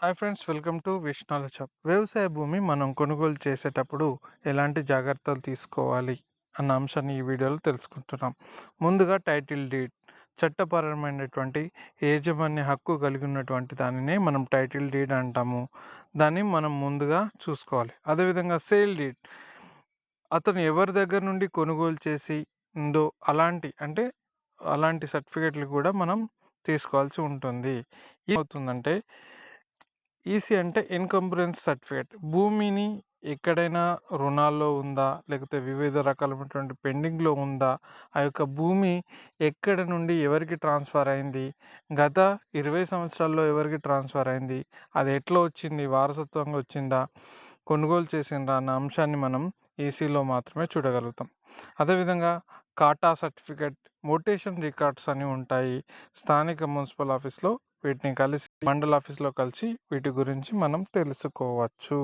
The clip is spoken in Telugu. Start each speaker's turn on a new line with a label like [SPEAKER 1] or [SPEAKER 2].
[SPEAKER 1] Hi friends welcome to Vishnala shop వ్యవసాయ భూమి మనం కొనుగోలు చేసేటప్పుడు ఎలాంటి జాగ్రత్తలు తీసుకోవాలి అన్న అంశాన్ని ఈ వీడియోలో తెలుసుకుంటున్నాం. ముందుగా టైటిల్ డీడ్. చట్టపరమైనటువంటి యాజమాన్య హక్కు కలిగి ఉన్నటువంటి దానినే మనం టైటిల్ డీడ్ అంటాము. దాన్ని మనం ముందుగా చూసుకోవాలి. అదేవిధంగా సేల్ డీడ్. అతను ఎవరి దగ్గర నుండి కొనుగోలు చేసి ఉందో అలాంటి అంటే అలాంటి సర్టిఫికెట్లు కూడా మనం తీసుకోవాల్సి ఉంటుంది. ఏమవుతుందంటే ఈసీ అంటే ఇన్కంబరెన్స్ సర్టిఫికేట్. భూమిని ఎక్కడైనా రుణాల్లో ఉందా? లేకపోతే వివిధ రకాలైనటువంటి పెండింగ్లో ఉందా? ఆ యొక్క భూమి ఎక్కడ నుండి ఎవరికి ట్రాన్స్ఫర్ అయింది? గత ఇరవై సంవత్సరాల్లో ఎవరికి ట్రాన్స్ఫర్ అయింది? అది ఎట్లా వచ్చింది? వారసత్వంగా వచ్చిందా? కొనుగోలు చేసిందా? అన్న అంశాన్ని మనం ఈసీలో మాత్రమే చూడగలుగుతాం. అదేవిధంగా కాటా సర్టిఫికేట్ మోటేషన్ రికార్డ్స్ అని ఉంటాయి. స్థానిక మున్సిపల్ ఆఫీస్లో వీటిని కలిసి మండల ఆఫీస్లో కలిసి వీటి గురించి మనం తెలుసుకోవచ్చు.